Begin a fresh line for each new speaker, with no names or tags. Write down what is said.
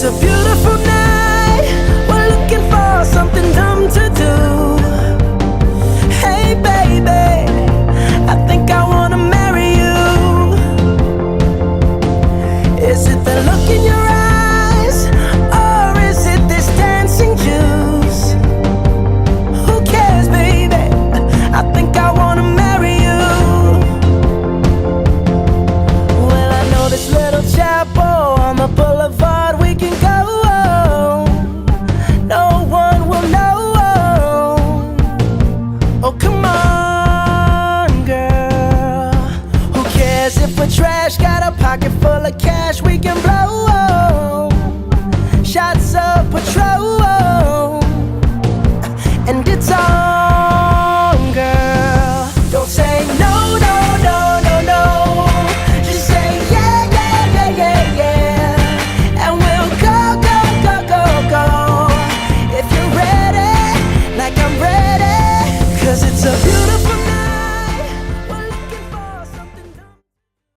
It's a beautiful night. can go. No one will know. Oh, come on, girl. Who cares if we're trash? Got a pocket full of cash we can blow. Shots of patrol. And it's on.